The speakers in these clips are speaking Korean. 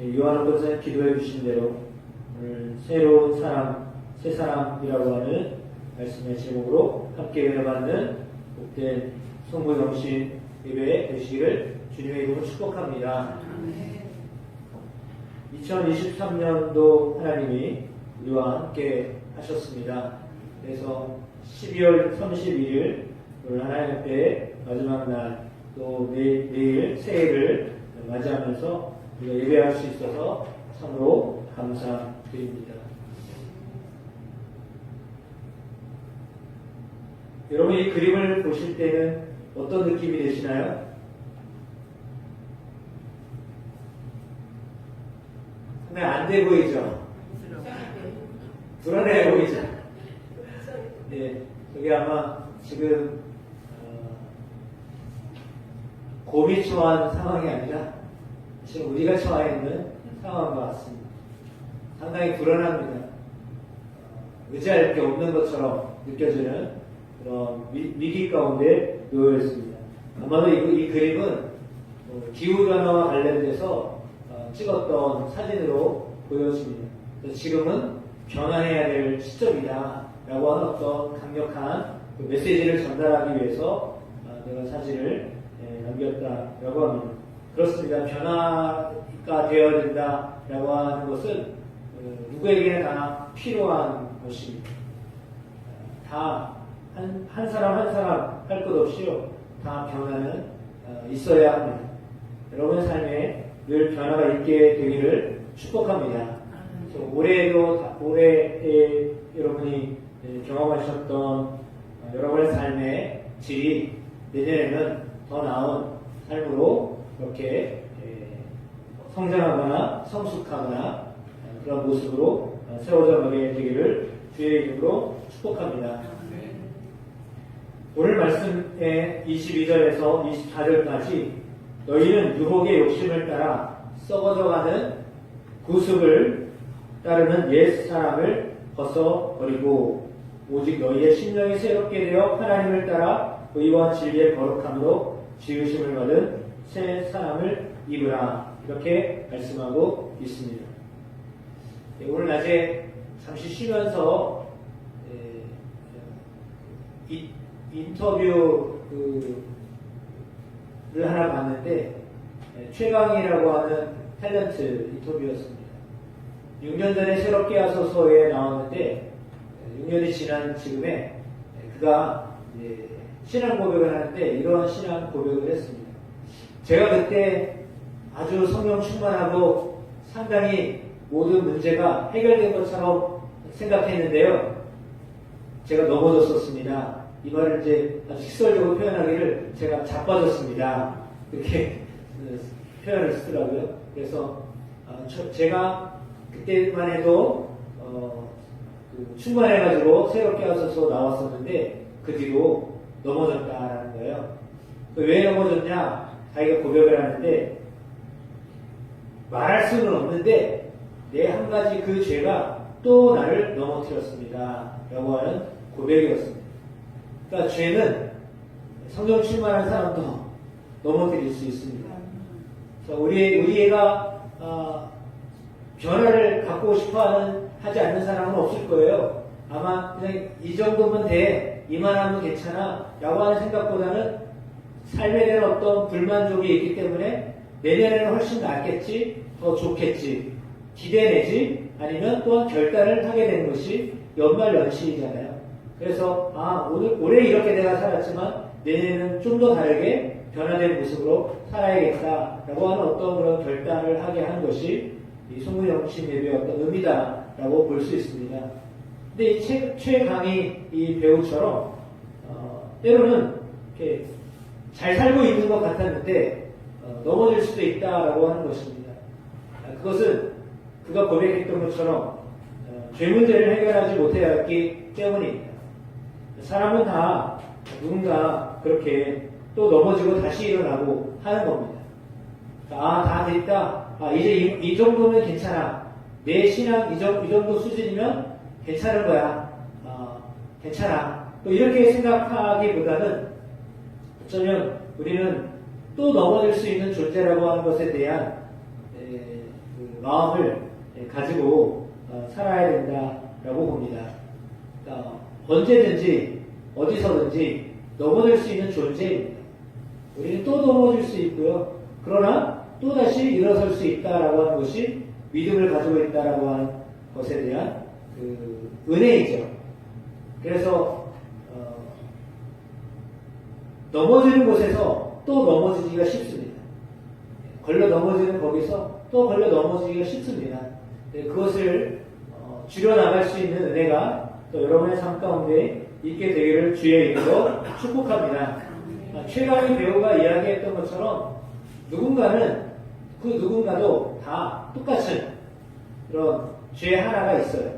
예, 요한복음에서 기도해 주신 대로 오늘 새로운 사람, 새 사람이라고 하는 말씀의 제목으로 함께 은혜받는 복된 성부 영신 예배 되시기를 주님의 이름으로 축복합니다. 2023년도 하나님이 우리와 함께 하셨습니다. 그래서 12월 31일 오늘 하나님 앞에 마지막 날 또 내일 새해를 맞이하면서 우리가 예배할 수 있어서 참으로 감사드립니다. 여러분 이 그림을 보실 때는 어떤 느낌이 되시나요? 상당히 안돼 보이죠? 불안해 보이죠? 네, 여기 아마 지금 어, 곰이 처한 상황이 아니라 지금 우리가 처해 있는 상황인 것 같습니다. 상당히 불안합니다. 어, 의지할 게 없는 것처럼 느껴지는 그런 위, 기 가운데 놓여 있습니다. 아마도 이, 이 그림은 어, 기후변화와 관련돼서 어, 찍었던 사진으로 보여집니다. 지금은 변화해야 될 시점이다. 라고 하는 어떤 강력한 그 메시지를 전달하기 위해서 어, 내가 사진을 예, 남겼다라고 합니다. 그렇습니다. 변화가 되어야 된다라고 하는 것은 어, 누구에게나 다 필요한 것입니다. 다 한, 한 사람 한 사람 할 것 없이요. 다 변화는 어, 있어야 합니다. 여러분의 삶에 늘 변화가 있게 되기를 축복합니다. 다- 올해에 여러분이 예, 경험하셨던 어, 여러분의 삶의 질이 내년에는 더 나은 삶으로 그렇게 예, 성장하거나 성숙하거나 어, 그런 모습으로 어, 세워져 가게 되기를 주의 이름으로 축복합니다. 오늘 말씀의 22절에서 24절까지 너희는 유혹의 욕심을 따라 썩어져가는 구습을 따르는 옛 사람을 벗어버리고 오직 너희의 심령이 새롭게 되어 하나님을 따라 의와 진리의 거룩함으로 지으심을 받은 새 사람을 입으라 이렇게 말씀하고 있습니다. 네, 오늘 낮에 잠시 쉬면서 예, 이, 인터뷰 를 하나 봤는데 예, 최강이라고 하는 탤런트 인터뷰였습니다. 6년 전에 새롭게 하소서에 나왔는데 6년이 지난 지금에 그가 신앙 고백을 하는데 이런 신앙 고백을 했습니다. 제가 그때 아주 성령 충만하고 상당히 모든 문제가 해결된 것처럼 생각했는데요. 제가 넘어졌었습니다. 이 말을 이제 아주 식설적으로 표현하기를 제가 자빠졌습니다. 이렇게 표현을 쓰더라고요. 그래서 아, 저- 제가 그때만 해도 어, 그 충만해가지고 새롭게 하셔서 나왔었는데 그 뒤로 넘어졌다라는 거예요. 그왜 넘어졌냐? 자기가 고백을 하는데 말할 수는 없는데 내 한 가지 그 죄가 또 나를 넘어뜨렸습니다. 라고 하는 고백이었습니다. 그러니까 죄는 성령 충만한 사람도 넘어뜨릴 수 있습니다. 그래서 우리 우리 애가 어, 변화를 갖고 싶어하는 하지 않는 사람은 없을 거예요. 아마 그냥 이 정도면 돼, 이만하면 괜찮아 라고 하는 생각보다는 삶에 대한 어떤 불만족이 있기 때문에 내년에는 훨씬 낫겠지, 더 좋겠지, 기대내지 아니면 또한 결단을 하게 되는 것이 연말 연시이잖아요. 그래서 아 오늘 올해 이렇게 내가 살았지만 내년에는 좀 더 다르게 변화된 모습으로 살아야겠다라고 하는 어떤 그런 결단을 하게 하는 것이 이 송구영신 예배의 어떤 의미다라고 볼 수 있습니다. 근데 이 최, 최강희 이 배우처럼 어, 때로는 이렇게 잘 살고 있는 것 같았는데 어, 넘어질 수도 있다라고 하는 것입니다. 아, 그것은 그가 고백했던 것처럼 어, 죄 문제를 해결하지 못해왔기 때문입니다. 사람은 다 누군가 그렇게 또 넘어지고 다시 일어나고 하는 겁니다. 아, 다 됐다. 아, 이제 이, 이 정도면 괜찮아. 내 신앙 이, 정, 이 정도 수준이면 괜찮은 거야. 아, 괜찮아. 또 이렇게 생각하기보다는 어쩌면 우리는 또 넘어질 수 있는 존재라고 하는 것에 대한 에, 그 마음을 예, 가지고 어, 살아야 된다라고 봅니다. 그러니까 언제든지 어디서든지 넘어질 수 있는 존재입니다. 우리는 또 넘어질 수 있고요. 그러나 또 다시 일어설 수 있다라고 하는 것이 믿음을 가지고 있다라고 하는 것에 대한 그 은혜이죠. 그래서 어, 넘어지는 곳에서 또 넘어지기가 쉽습니다. 걸려 넘어지는 거기서 또 걸려 넘어지기가 쉽습니다. 네, 그것을 어, 줄여나갈 수 있는 은혜가 또 여러분의 삶 가운데 있게 되기를 주의 이름으로 축복합니다. 아, 최강의 배우가 이야기했던 것처럼 누군가는 그 누군가도 다 똑같은 그런 죄 하나가 있어요.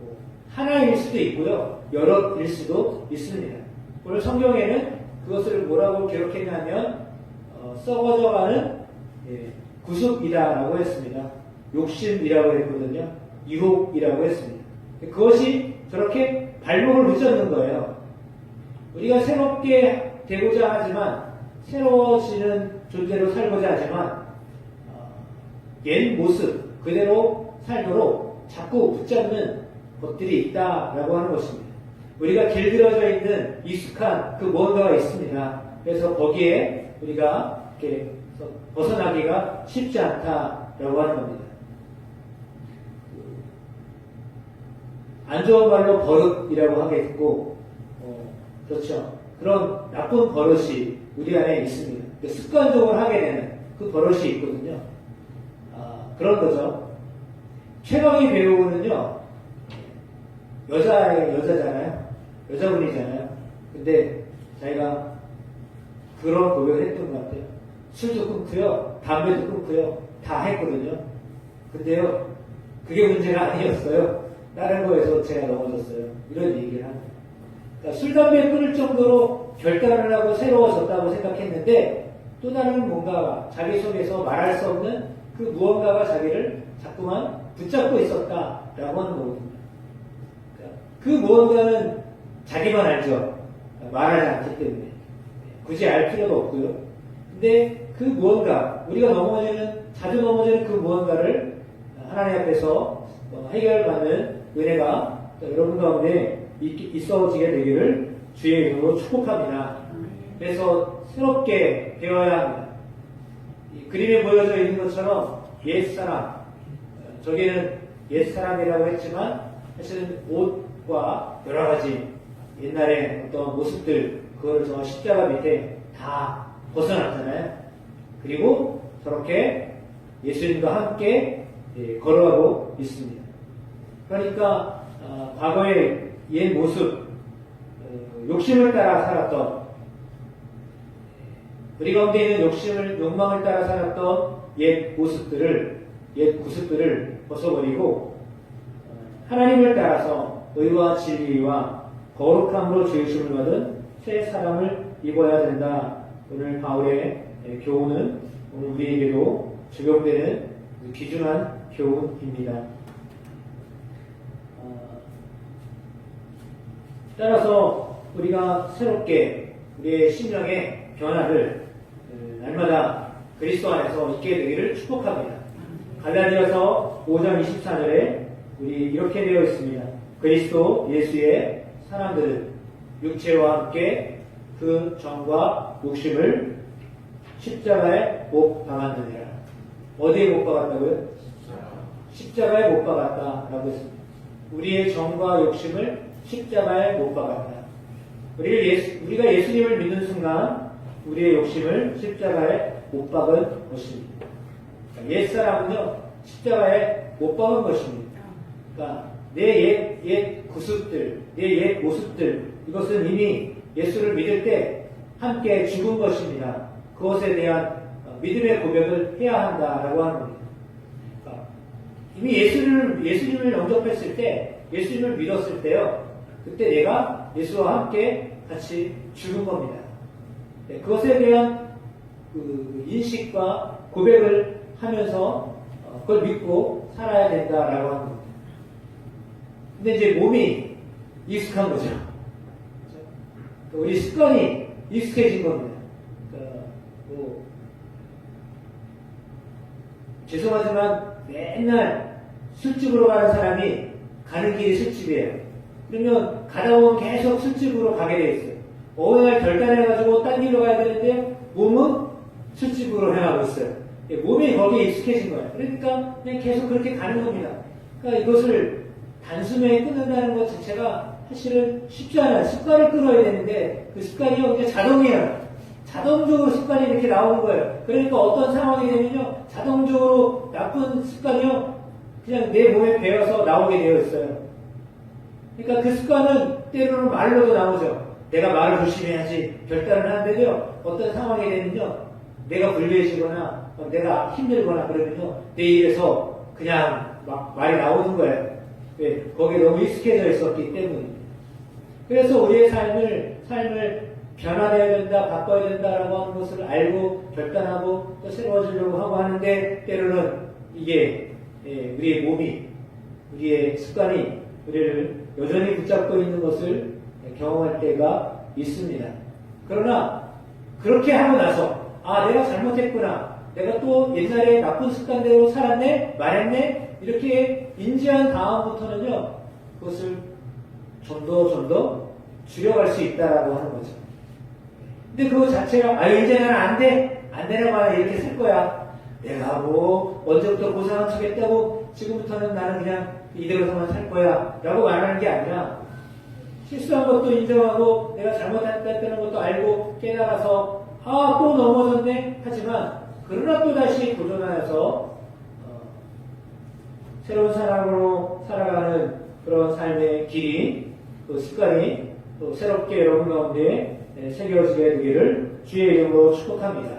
뭐, 하나일 수도 있고요. 여러일 수도 있습니다. 오늘 성경에는 그것을 뭐라고 기록했냐면 어, 썩어져가는 예, 구습이다라고 했습니다. 욕심이라고 했거든요. 유혹이라고 했습니다. 그것이 저렇게 발목을 붙잡는 거예요. 우리가 새롭게 되고자 하지만 새로워지는 존재로 살고자 하지만 어, 옛 모습 그대로 살도록 자꾸 붙잡는 것들이 있다라고 하는 것입니다. 우리가 길들여져 있는 익숙한 그 무언가가 있습니다. 그래서 거기에 우리가 이렇게 벗어나기가 쉽지 않다라고 하는 겁니다. 안 좋은 말로 버릇이라고 하겠고, 어, 그렇죠. 그런 나쁜 버릇이 우리 안에 있습니다. 습관적으로 하게 되는 그 버릇이 있거든요. 아, 그런 거죠. 최강의 배우는요, 여자의 여자잖아요. 여자분이잖아요. 근데 자기가 그런 고백을 했던 것 같아요. 술도 끊고요, 담배도 끊고요, 다 했거든요. 근데요, 그게 문제가 아니었어요. 다른 거에서 제가 넘어졌어요. 이런 얘기를 합니다. 그러니까 술, 담배 끊을 정도로 결단을 하고 새로워졌다고 생각했는데 또 다른 뭔가 자기 속에서 말할 수 없는 그 무언가가 자기를 자꾸만 붙잡고 있었다라고 하는 거거든요. 그러니까 그 무언가는 자기만 알죠. 말하지 않기 때문에. 굳이 알 필요도 없고요. 근데 그 무언가, 우리가 넘어지는, 자주 넘어지는 그 무언가를 하나님 앞에서 해결받는 은혜가 여러분 가운데 있어지게 되기를 주의 이름으로 축복합니다. 그래서 새롭게 되어야 합니다. 그림에 보여져 있는 것처럼 옛사람, 저기는 옛사람이라고 했지만 사실은 옷과 여러 가지 옛날에 어떤 모습들, 그거를 저 십자가 밑에 다 벗어났잖아요. 그리고 저렇게 예수님과 함께 예, 걸어가고 있습니다. 그러니까 어, 과거의 옛 모습, 어, 욕심을 따라 살았던 우리 가운데 있는 욕심을 욕망을 따라 살았던 옛 모습들을 옛 구습들을 벗어버리고 어, 하나님을 따라서 의와 진리와 거룩함으로 지으심을 받은 새 사람을 입어야 된다. 오늘 바울의 교훈은 오늘 우리에게도 적용되는 귀중한 교훈입니다. 어, 따라서 우리가 새롭게 우리의 심령의 변화를 어, 날마다 그리스도 안에서 있게 되기를 축복합니다. 갈라디아서 5장 24절에 우리 이렇게 되어 있습니다. 그리스도 예수의 사람들은 육체와 함께 그 정과 욕심을 십자가에 못 박았느니라. 어디에 못 박았다고요? 십자가에 못 박았다라고 했습니다. 우리의 정과 욕심을 십자가에 못 박았다. 우리가, 예수, 우리가 예수님을 믿는 순간 우리의 욕심을 십자가에 못 박은 것입니다. 그러니까 옛사람은요, 십자가에 못 박은 것입니다. 그러니까 내 옛, 옛 구습들, 내 옛 모습들, 이것은 이미 예수를 믿을 때 함께 죽은 것입니다. 그것에 대한 믿음의 고백을 해야 한다라고 하는 겁니다. 그러니까 이미 예수를, 예수님을 영접했을 때, 예수님을 믿었을 때요, 그때 내가 예수와 함께 같이 죽은 겁니다. 네, 그것에 대한 그 인식과 고백을 하면서 어, 그걸 믿고 살아야 된다라고 하는 겁니다. 근데 이제 몸이 익숙한 거죠. 그렇죠? 우리 습관이 익숙해진 겁니다. 그러니까 뭐 죄송하지만 맨날 술집으로 가는 사람이 가는 길이 술집이에요. 그러면 가다 보면 계속 술집으로 가게 돼 있어요. 어느 날 결단해가지고 딴 길로 가야 되는데 몸은 술집으로 향하고 있어요. 예, 몸이 거기에 익숙해진 거예요. 그러니까 그냥 계속 그렇게 가는 겁니다. 그러니까 이것을 단숨에 끊는다는 것 자체가 사실은 쉽지 않아요. 습관을 끊어야 되는데 그 습관이 이제 자동이에요. 자동적으로 습관이 이렇게 나오는 거예요. 그러니까 어떤 상황이 되면요. 자동적으로 나쁜 습관이요. 그냥 내 몸에 배어서 나오게 되어 있어요. 그러니까 그 습관은 때로는 말로도 나오죠. 내가 말을 조심해야지 결단을 하는데요. 어떤 상황이 되면요. 내가 불리해지거나 어, 내가 힘들거나 그러면요. 내 입에서 그냥 막 말이 나오는 거예요. 왜? 거기에 너무 익숙해져 있었기 때문입니다. 그래서 우리의 삶을, 삶을 변화되어야 된다, 바꿔야 된다라고 하는 것을 알고 결단하고 또 새로워지려고 하고 하는데 때로는 이게 예, 우리의 몸이, 우리의 습관이 우리를 여전히 붙잡고 있는 것을 경험할 때가 있습니다. 그러나 그렇게 하고 나서 아 내가 잘못했구나 내가 또 옛날에 나쁜 습관대로 살았네 말했네 이렇게 인지한 다음부터는요 그것을 좀더 좀 더 줄여갈 수 있다라고 하는 거죠. 근데 그거 자체가 아유 이제 나는 안 돼. 안 되나 봐 이렇게 살 거야. 내가 뭐 언제부터 고생한 척 했다고 지금부터는 나는 그냥 이대로서만 살 거야. 라고 말하는 게 아니라 실수한 것도 인정하고 내가 잘못했다는 것도 알고 깨달아서 아 또 넘어졌네 하지만 그러나 또 다시 도전하여서 어, 새로운 사람으로 살아가는 그런 삶의 길이 그 습관이 또 새롭게 여러분 가운데 네, 새겨지게 되기를 주의 이름으로 축복합니다.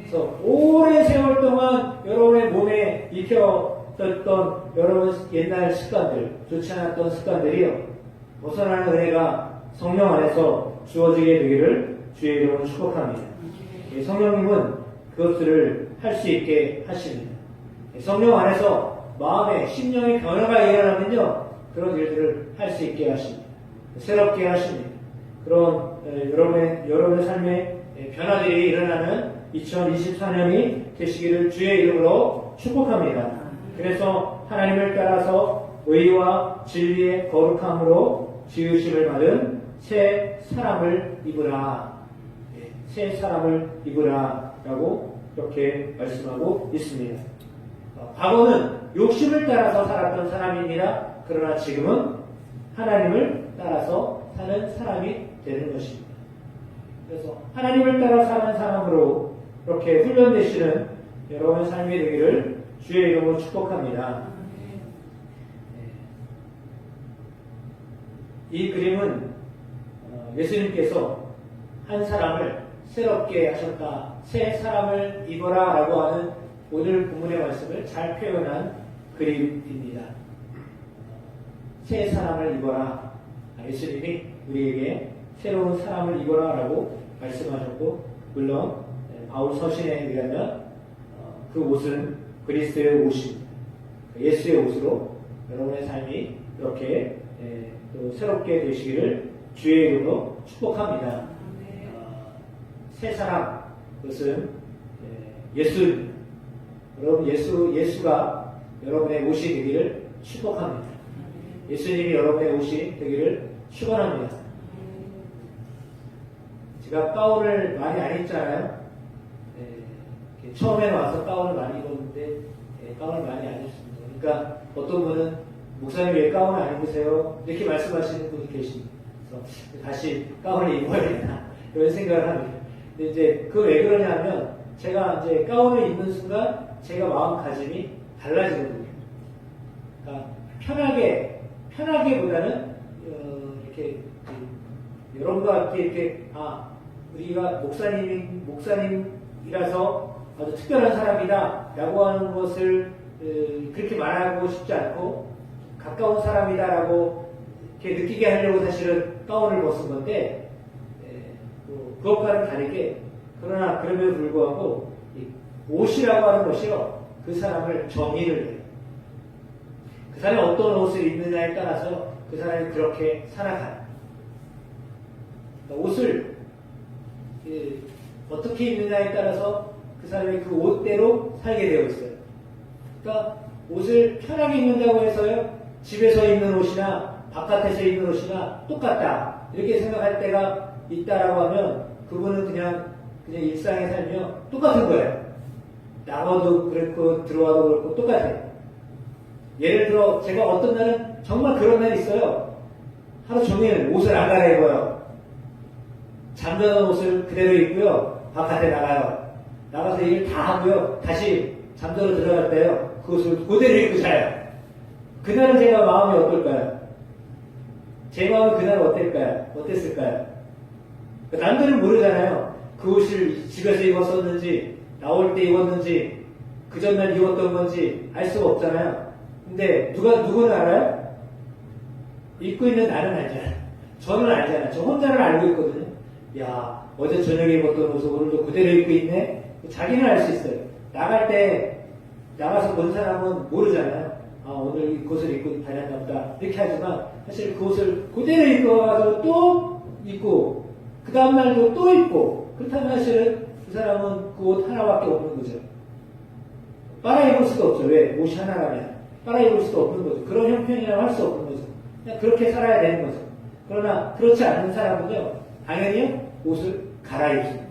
그래서 오랜 세월 동안 여러분의 몸에 익혀졌던 여러분 옛날 습관들, 좋지 않았던 습관들이요. 벗어나는 은혜가 성령 안에서 주어지게 되기를 주의 이름으로 축복합니다. 예, 성령님은 그것들을 할 수 있게 하십니다. 예, 성령 안에서 마음의 심령의 변화가 일어나면요. 그런 일들을 할 수 있게 하십니다. 새롭게 하십니다. 그런 에, 여러분의, 여러분의 에, 변화들이 일어나는 2024년이 되시기를 주의 이름으로 축복합니다. 그래서 하나님을 따라서 의와 진리의 거룩함으로 지으심을 받은 새 사람을 입으라. 예, 새 사람을 입으라. 라고 이렇게 말씀하고 있습니다. 어, 과거는 욕심을 따라서 살았던 사람입니다. 그러나 지금은 하나님을 따라서 사는 사람이 되는 것입니다. 그래서 하나님을 따라 사는 사람으로 이렇게 훈련되시는 여러분의 삶이 되기를 주의 이름으로 축복합니다. 이 그림은 어, 예수님께서 한 사람을 새롭게 하셨다. 새 사람을 입어라 라고 하는 오늘 본문의 말씀을 잘 표현한 그림입니다. 새 사람을 입어라. 아, 예수님이 우리에게 새로운 사람을 입어라 라고 말씀하셨고, 물론 네, 바울 서신에 의하면 어, 그 옷은 그리스도의 옷입니다. 예수의 옷으로 여러분의 삶이 이렇게 예, 또 새롭게 되시기를 주의 이름으로 축복합니다. 어, 새 사람, 그것은 예, 예수입니다. 여러분 예수 예수가 여러분의 옷이 되기를 축복합니다. 예수님이 여러분의 옷이 되기를 축원합니다. 제가 가운을 많이 안 입잖아요. 예, 이렇게 처음에 와서 가운을 많이 입었는데 예, 가운을 많이 안 입습니다. 그러니까 어떤 분은 목사님 왜 가운을 안 입으세요? 이렇게 말씀하시는 분이 계십니다. 그래서 다시 가운을 입어야 되나 이런 생각을 합니다. 근데 이제 그 왜 그러냐면 제가 이제 가운을 입는 순간 제가 마음가짐이 달라지거든요. 그러니까 편하게 편하게보다는 어, 이렇게 그 여러분과 함께 이렇게 아 우리가 목사님 목사님이라서 아주 특별한 사람이다라고 하는 것을 어, 그렇게 말하고 싶지 않고 가까운 사람이다라고 이렇게 느끼게 하려고 사실은 가운을 벗은 건데 에, 뭐 그것과는 다르게 그러나 그럼에도 불구하고 이 옷이라고 하는 것이요 그 사람을 정의를 해요. 그 사람이 어떤 옷을 입느냐에 따라서 그 사람이 그렇게 살아가요. 그러니까 옷을 예, 어떻게 입느냐에 따라서 그 사람이 그 옷대로 살게 되어 있어요. 그러니까 옷을 편하게 입는다고 해서요. 집에서 입는 옷이나 바깥에서 입는 옷이나 똑같다. 이렇게 생각할 때가 있다라고 하면 그분은 그냥 그냥 일상에 살며 똑같은 거예요. 나가도 그렇고 들어와도 그렇고 똑같아요. 예를 들어 제가 어떤 날은 정말 그런 날이 있어요. 하루 종일 옷을 안 갈아입어요. 잠자는 옷을 그대로 입고요. 바깥에 나가요. 나가서 일다 하고요. 다시 잠자러 들어갈 때요. 그 옷을 그대로 입고 자요. 그날은 제가 마음이 어떨까요? 제 마음은 그날 어떨까요? 어땠을까요? 남들은 모르잖아요. 그 옷을 집에서 입었었는지, 나올 때 입었는지, 그 전날 입었던 건지 알 수가 없잖아요. 근데 누가, 누구는 알아요? 입고 있는 나는 알잖아요. 저는 알잖아요. 저 혼자는 알고 있거든요. 야, 어제 저녁에 입었던 옷을 오늘도 그대로 입고 있네? 자기는 알 수 있어요. 나갈 때, 나가서 본 사람은 모르잖아요. 아, 오늘 이 옷을 입고 다녔나 보다. 이렇게 하지만, 사실 그 옷을 그대로 입고 와서 또 입고, 그 다음날도 또 입고, 그렇다면 사실은 그 사람은 그 옷 하나밖에 없는 거죠. 빨아 입을 수도 없죠. 왜? 옷이 하나라면. 빨아 입을 수도 없는 거죠. 그런 형편이라고 할 수 없는 거죠. 그냥 그렇게 살아야 되는 거죠. 그러나 그렇지 않은 사람은요, 당연히 옷을 갈아입습니다.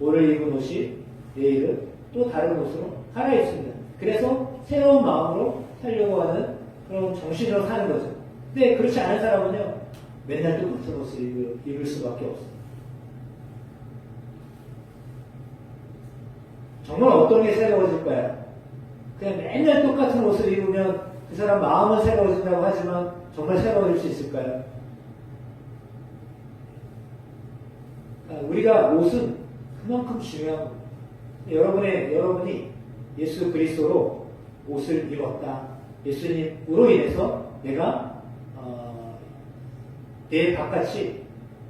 오늘 입은 옷이 내일은 또 다른 옷으로 갈아입습니다. 그래서 새로운 마음으로 살려고 하는 그런 정신으로 사는 거죠. 근데 그렇지 않은 사람은요, 맨날 똑같은 옷을 입을, 입을 수밖에 없습니다. 정말 어떤 게 새로워질까요? 그냥 맨날 똑같은 옷을 입으면 그 사람 마음은 새로워진다고 하지만 정말 새로워질 수 있을까요? 아, 우리가 옷은 그만큼 중요한 겁니다. 여러분의, 여러분이 예수 그리스도로 옷을 입었다. 예수님으로 인해서 내가, 어, 내 바깥이,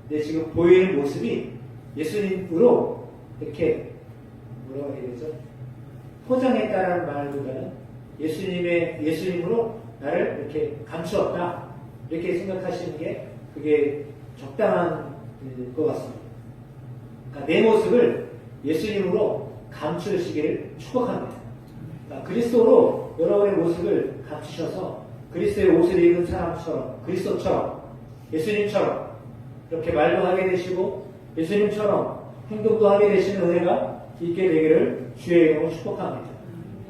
내 지금 보이는 모습이 예수님으로 이렇게, 해야 되죠? 포장했다라는 말보다는 예수님의, 예수님으로 나를 이렇게 감추었다. 이렇게 생각하시는 게 그게 적당한 그, 것 같습니다. 그러니까 내 모습을 예수님으로 감추시기를 축복합니다. 그러니까 그리스도로 여러분의 모습을 감추셔서 그리스도의 옷을 입은 사람처럼 그리스도처럼 예수님처럼 이렇게 말도 하게 되시고 예수님처럼 행동도 하게 되시는 은혜가 있게 되기를 주의 이름으로 축복합니다.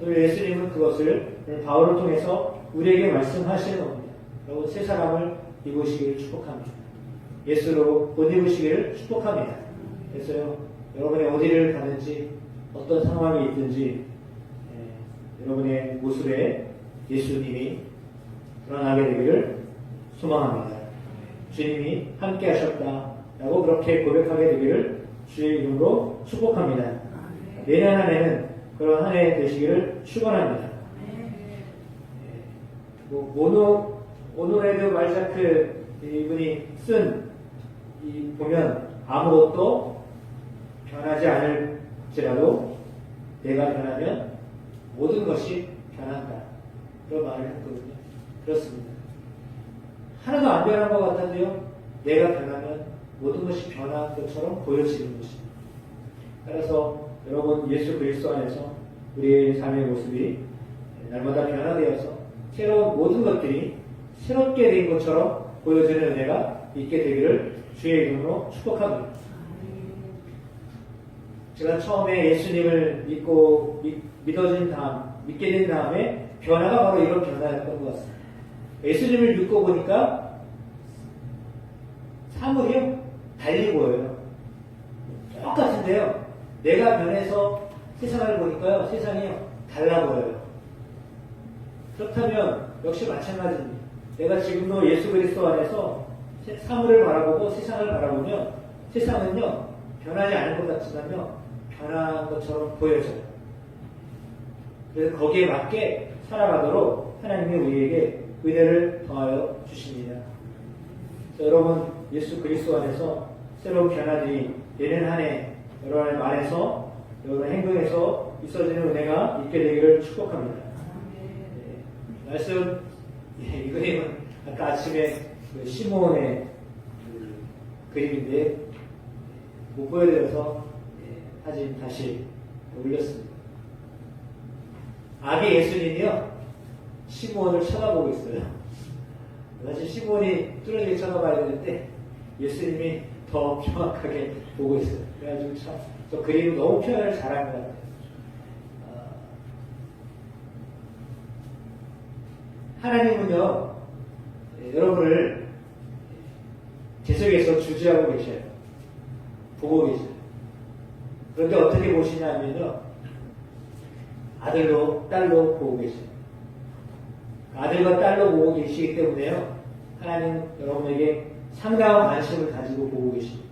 또 예수님은 그것을 바울을 통해서 우리에게 말씀하시는 겁니다. 여러분 새 사람을 입으시기를 축복합니다. 예수로 옷 입으시기를 축복합니다. 그래서요 여러분의 어디를 가든지 어떤 상황이 있든지 예, 여러분의 모습에 예수님이 드러나게 되기를 소망합니다. 주님이 함께 하셨다라고 그렇게 고백하게 되기를 주의 이름으로 축복합니다. 내년 한 해는 그런 한 해 되시기를 축원합니다. 예, 뭐 모노 오노레드 말자크 이분이 쓴 이 보면 아무것도 변하지 않을지라도 내가 변하면 모든 것이 변한다. 그런 말을 했거든요. 그렇습니다. 하나도 안 변한 것 같은데요. 내가 변하면 모든 것이 변한 것처럼 보여지는 것입니다. 따라서 여러분 예수 그리스도 안에서 우리의 삶의 모습이 날마다 변화되어서 새로운 모든 것들이 새롭게 된 것처럼 보여지는 은혜가 있게 되기를 주의 이름으로 축복합니다. 제가 처음에 예수님을 믿고 믿, 믿어진 다음 믿게 된 다음에 변화가 바로 이런 변화였던 것 같습니다. 예수님을 믿고 보니까 사물이요 달리 보여요. 똑같은데요. 내가 변해서 세상을 보니까요 세상이요 달라 보여요. 그렇다면 역시 마찬가지입니다. 내가 지금도 예수 그리스도 안에서 세- 사물을 바라보고 세상을 바라보면 세상은요 변하지 않을 것 같지만요 변한 것처럼 보여져요. 그래서 거기에 맞게 살아가도록 하나님이 우리에게 은혜를 더하여 주십니다. 자, 여러분 예수 그리스도 안에서 새로운 변화들이 내년 한 해 여러분의 말에서 여러분의 행동에서 있어지는 은혜가 있게 되기를 축복합니다. 네, 말씀 예, 이 그림은 아까 아침에 그 시몬의 그 그림인데 못 보여드려서 예, 사진 다시 올렸습니다. 아기 예수님이요 시몬을 쳐다보고 있어요. 사실 시몬이 뚫어지게 쳐다봐야 되는데 예수님이 더 정확하게 보고 있어요. 그래가지고 참, 저 그림 너무 표현을 잘한 것 같아요. 아, 하나님은요, 예, 여러분을 계속해서 주지하고 계셔요. 보고 계셔요. 그런데 어떻게 보시냐면요, 아들로, 딸로 보고 계셔요. 아들과 딸로 보고 계시기 때문에요, 하나님 여러분에게 상당한 관심을 가지고 보고 계십니다.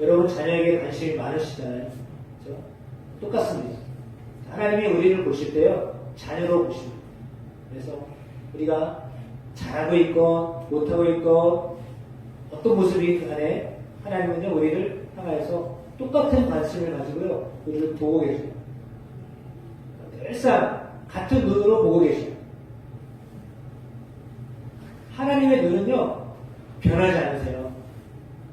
여러분 자녀에게 관심이 많으시잖아요. 그죠? 똑같습니다. 하나님이 우리를 보실 때요, 자녀로 보십니다. 그래서 우리가 잘하고 있건 못하고 있건 어떤 모습이 간에 하나님은요 우리를 향하여서 똑같은 관심을 가지고요 우리를 보고 계세요. 늘상 같은 눈으로 보고 계세요. 하나님의 눈은요 변하지 않으세요.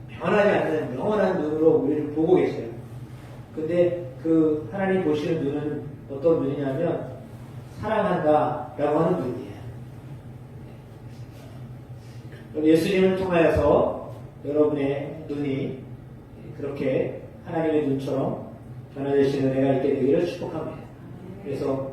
변하지 않는 영원한 눈으로 우리를 보고 계세요. 근데 그 하나님 보시는 눈은 어떤 눈이냐면 사랑한다 라고 하는 눈이에요. 예수님을 통하여서 여러분의 눈이 그렇게 하나님의 눈처럼 변화되시는 은혜가 있게 되기를 축복합니다. 그래서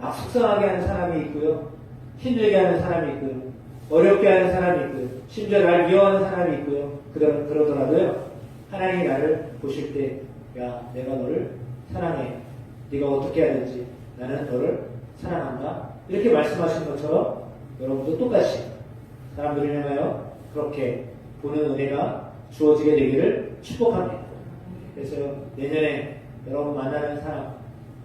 막 속상하게 하는 사람이 있고요. 힘들게 하는 사람이 있고요. 어렵게 하는 사람이 있고요. 심지어 날 미워하는 사람이 있고요. 그러, 그러더라도요. 하나님이 나를 보실 때, 야, 내가 너를 사랑해. 네가 어떻게 해야 되지? 나는 너를 사랑한다. 이렇게 말씀하신 것처럼 여러분도 똑같이 사람들을 향하여 그렇게 보는 은혜가 주어지게 되기를 축복합니다. 그래서 내년에 여러분 만나는 사람,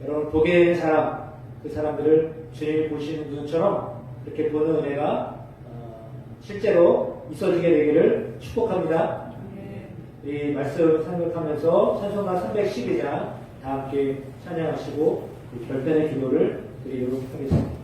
여러분 보게 되는 사람, 그 사람들을 주님이 보시는 눈처럼 그렇게 보는 은혜가 어, 실제로 있어지게 되기를 축복합니다. 이 말씀 생각하면서 찬송가 312장 다 함께 찬양하시고 이 별편의 기도를 드리도록 하겠습니다.